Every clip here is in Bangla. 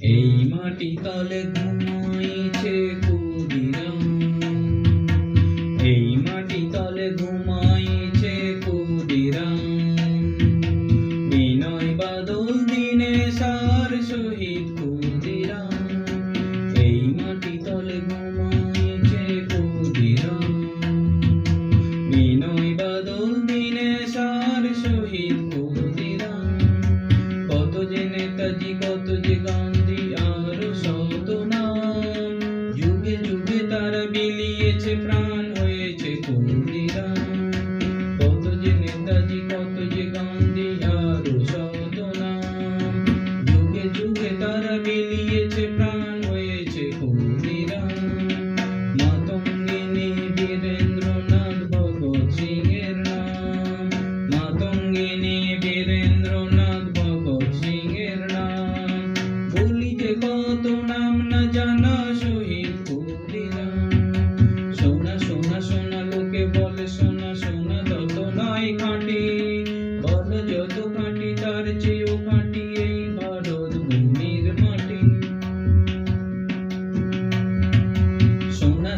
এই মাটি তলে ঘুমো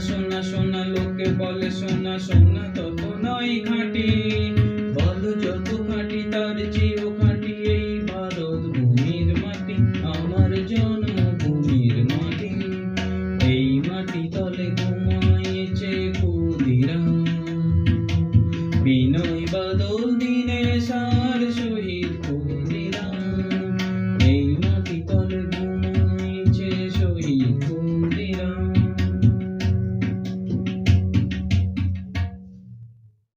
সোনা সোনা লোকে বলে সোনা সোনা তত নয় বল যত তার চেয়েও এই ভারত ভূমির মাটি, আমার জন্মভূমির মাটি। এই মাটি তলে ঘুমাইছে কুদিরা বিনয় বাদল দিনে সা